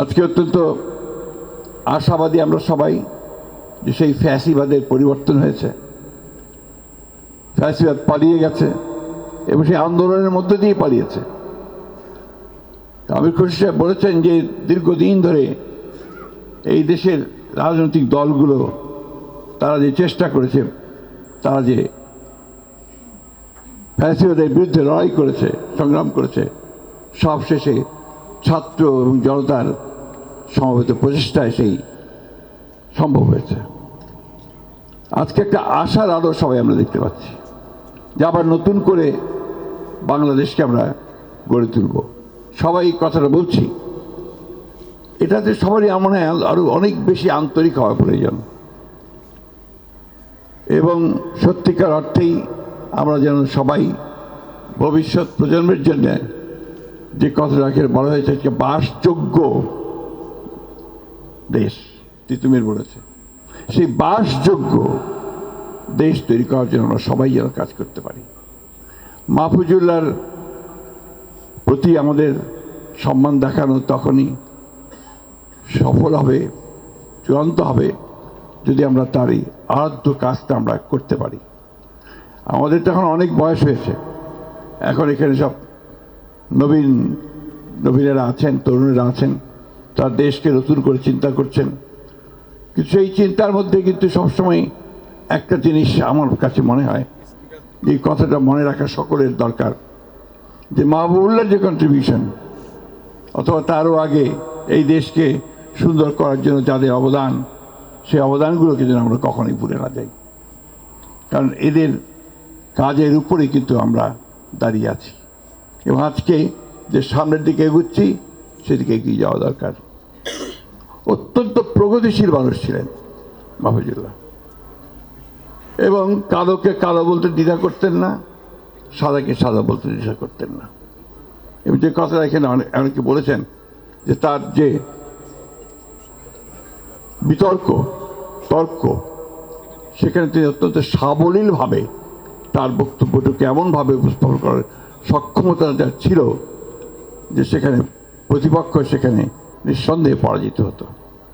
আজকে অত্যন্ত আশাবাদী আমরা সবাই যে সেই ফ্যাসিবাদের পরিবর্তন হয়েছে। ফ্যাসিবাদ পালিয়ে গেছে এবং সেই আন্দোলনের মধ্যে দিয়ে পালিয়েছে। আমির খুশি সাহেব বলেছেন যে দীর্ঘদিন ধরে এই দেশের রাজনৈতিক দলগুলো তারা যে চেষ্টা করেছে, তারা যে ফ্যাসিবাদের বিরুদ্ধে লড়াই করেছে, সংগ্রাম করেছে সব শেষে ছাত্র এবং জনতার সমবেত প্রচেষ্টায় সেই সম্ভব হয়েছে। আজকে একটা আশার আলো সবাই আমরা দেখতে পাচ্ছি, যে আবার নতুন করে বাংলাদেশকে আমরা গড়ে তুলব। সবাই কথাটা বলছি এটাতে সবারই মনে হয় আরও অনেক বেশি আন্তরিক হওয়া প্রয়োজন। এবং সত্যিকার অর্থেই আমরা যেন সবাই ভবিষ্যৎ প্রজন্মের জন্য যে কথাটাকে বলা হয়েছে আজকে বাসযোগ্য দেশ, তিতুমির বলেছে। সেই বাসযোগ্য দেশ তৈরি করার জন্য আমরা সবাই যেন কাজ করতে পারি। মাহফুজুল্লার প্রতি আমাদের সম্মান দেখানো তখনই সফল হবে, চূড়ান্ত হবে, যদি আমরা তার এই আরাধ্য কাজটা আমরা করতে পারি। আমাদের তো এখন অনেক বয়স হয়েছে। এখন এখানে সব নবীন, নবীনেরা আছেন, তরুণেরা আছেন, তার দেশকে নতুন করে চিন্তা করছেন। কিন্তু সেই চিন্তার মধ্যে কিন্তু সবসময় একটা জিনিস আমার কাছে মনে হয়, এই কথাটা মনে রাখা সকলের দরকার, যে মাহবুবুল্লার যে কন্ট্রিবিউশন অথবা তারও আগে এই দেশকে সুন্দর করার জন্য যাদের অবদান, সেই অবদানগুলোকে যেন আমরা কখনোই ভুলে না যাই। কারণ এদের কাজের উপরেই কিন্তু আমরা দাঁড়িয়ে আছি। এবং আজকে যে সামনের দিকে এগুচ্ছি, সেদিকে এগিয়ে যাওয়া দরকার। অত্যন্ত প্রগতিশীল মানুষ ছিলেন মাহফুজুল্লাহ। এবং কালোকে কালো বলতে দ্বিধা করতেন না, সাদাকে সাদা বলতে দ্বিধা করতেন না। এবং যে কথাটা এখানে অনেক বলেছেন যে তার যে বিতর্ক, তর্ক, সেখানে তিনি অত্যন্ত সাবলীলভাবে তার বক্তব্যটাকে এমনভাবে উপস্থাপন করার সক্ষমতা যা ছিল যে সেখানে প্রতিপক্ষ সেখানে নিঃসন্দেহে পরাজিত হতো।